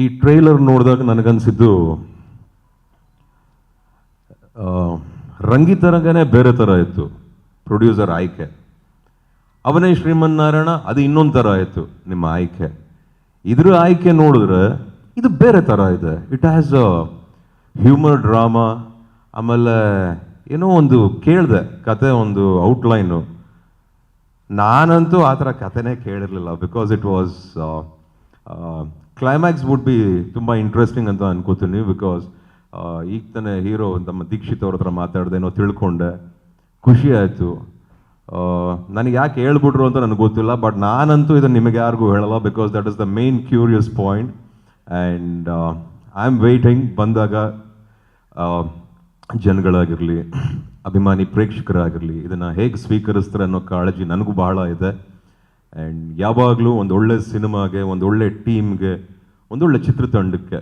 ಈ ಟ್ರೈಲರ್ ನೋಡಿದಾಗ ನನಗನ್ಸಿದ್ದು ರಂಗಿತರಂಗನೇ ಬೇರೆ ಥರ ಇತ್ತು, ಪ್ರೊಡ್ಯೂಸರ್ ಆಯ್ಕೆ. ಅವನೇ ಶ್ರೀಮನ್ನಾರಾಯಣ, ಅದು ಇನ್ನೊಂದು ಥರ ಆಯಿತು ನಿಮ್ಮ ಆಯ್ಕೆ. ಇದ್ರ ಆಯ್ಕೆ ನೋಡಿದ್ರೆ ಇದು ಬೇರೆ ಥರ ಇದೆ. It has a humour drama ಆಮೇಲೆ ಏನೋ ಒಂದು ಕೇಳಿದೆ, ಕತೆ ಒಂದು ಔಟ್ಲೈನು ನಾನಂತೂ ಆ ಥರ ಕಥೆನೇ ಕೇಳಿರಲಿಲ್ಲ because it was climax would be ತುಂಬ ಇಂಟ್ರೆಸ್ಟಿಂಗ್ ಅಂತ ಅನ್ಕೋತೀನಿ ಬಿಕಾಸ್ ಈಗ ತಾನೇ ಹೀರೋ ನಮ್ಮ ದೀಕ್ಷಿತ್ ಅವ್ರ ಹತ್ರ ಮಾತಾಡ್ದೇನೋ ತಿಳ್ಕೊಂಡೆ. ಖುಷಿ ಆಯಿತು. ನನಗೆ ಯಾಕೆ ಹೇಳ್ಬಿಟ್ರು ಅಂತ ನನಗೆ ಗೊತ್ತಿಲ್ಲ ಬಟ್ ನಾನಂತೂ ಇದನ್ನು ನಿಮಗೆ ಯಾರಿಗೂ ಹೇಳಲ್ಲ because that is the main curious point and I am waiting ಬಂದಾಗ ಜನಗಳಾಗಿರಲಿ, ಅಭಿಮಾನಿ ಪ್ರೇಕ್ಷಕರಾಗಿರಲಿ, ಇದನ್ನು ಹೇಗೆ ಸ್ವೀಕರಿಸ್ತಾರೆ ಅನ್ನೋ ಕಾಳಜಿ ನನಗೂ ಬಹಳ ಇದೆ. ಆ್ಯಂಡ್ ಯಾವಾಗಲೂ ಒಂದು ಒಳ್ಳೆ ಸಿನಿಮಾಗೆ, ಒಂದು ಒಳ್ಳೆ ಟೀಮ್ಗೆ ಒಂದೊಳ್ಳೆ ಚಿತ್ರತಂಡಕ್ಕೆ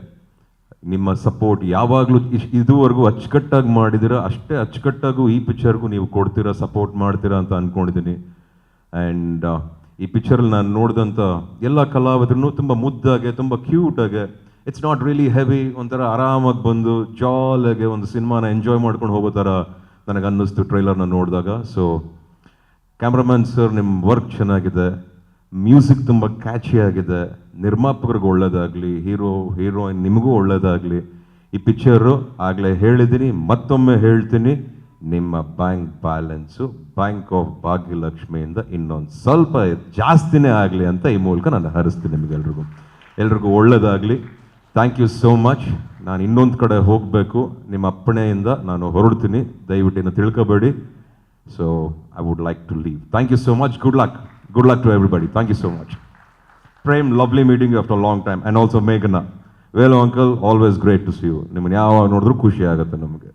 ನಿಮ್ಮ ಸಪೋರ್ಟ್ ಯಾವಾಗಲೂ ಇದುವರೆಗೂ ಅಚ್ಚುಕಟ್ಟಾಗಿ ಮಾಡಿದಿರ, ಅಷ್ಟೇ ಅಚ್ಚುಕಟ್ಟಾಗೂ ಈ ಪಿಕ್ಚರ್ಗೂ ನೀವು ಕೊಡ್ತೀರಾ ಸಪೋರ್ಟ್ ಮಾಡ್ತೀರಾ ಅಂತ ಅಂದ್ಕೊಂಡಿದ್ದೀನಿ ಆ್ಯಂಡ್ ಈ ಪಿಕ್ಚರಲ್ಲಿ ನಾನು ನೋಡಿದಂಥ ಎಲ್ಲ ಕಲಾವಿದರನ್ನು ತುಂಬ ಮುದ್ದಾಗೆ, ತುಂಬ ಕ್ಯೂಟಾಗೆ ಇಟ್ಸ್ ನಾಟ್ ರಿಯಲಿ ಹೆವಿ ಒಂಥರ ಆರಾಮಾಗಿ ಬಂದು ಜಾಲಾಗೆ ಒಂದು ಸಿನಿಮಾನ ಎಂಜಾಯ್ ಮಾಡ್ಕೊಂಡು ಹೋಗೋ ಥರ ನನಗೆ ಅನ್ನಿಸ್ತು ಟ್ರೈಲರ್ನ ನೋಡಿದಾಗ. ಸೊ ಕ್ಯಾಮ್ರಾಮನ್ ಸರ್ ನಿಮ್ಮ ವರ್ಕ್ ಚೆನ್ನಾಗಿದೆ. ಮ್ಯೂಸಿಕ್ ತುಂಬ ಕ್ಯಾಚಿ ಆಗಿದೆ. ನಿರ್ಮಾಪಕರಿಗೆ ಒಳ್ಳೇದಾಗಲಿ ಹೀರೋ ಹೀರೋಯಿನ್ ನಿಮಗೂ ಒಳ್ಳೇದಾಗಲಿ. ಈ ಪಿಕ್ಚರು ಆಗಲೇ ಹೇಳಿದ್ದೀನಿ ಮತ್ತೊಮ್ಮೆ ಹೇಳ್ತೀನಿ. ನಿಮ್ಮ ಬ್ಯಾಂಕ್ ಬ್ಯಾಲೆನ್ಸು ಬ್ಯಾಂಕ್ ಆಫ್ ಭಾಗ್ಯಲಕ್ಷ್ಮಿಯಿಂದ ಇನ್ನೊಂದು ಸ್ವಲ್ಪ ಜಾಸ್ತಿನೇ ಆಗಲಿ ಅಂತ ಈ ಮೂಲಕ ನಾನು ಹರಿಸ್ತೀನಿ ನಿಮಗೆಲ್ರಿಗೂ ಎಲ್ರಿಗೂ. ಒಳ್ಳೆಯದಾಗಲಿ ಥ್ಯಾಂಕ್ ಯು ಸೋ ಮಚ್ ನಾನು ಇನ್ನೊಂದು ಕಡೆ ಹೋಗಬೇಕು. ನಿಮ್ಮ ಅಪ್ಪಣೆಯಿಂದ ನಾನು ಹೊರಡ್ತೀನಿ. ದಯವಿಟ್ಟು ಇನ್ನು ತಿಳ್ಕೊಬೇಡಿ. So I would like to leave thank you so much good luck good luck to everybody thank you so much Prem lovely meeting after long time and also ಮೇಘನಾ Velu uncle always great to see you ನಿಮ್ಮನ್ನು ಯಾವಾಗ ನೋಡಿದ್ರು ಖುಷಿ ಆಗುತ್ತೆ ನಮಗೆ.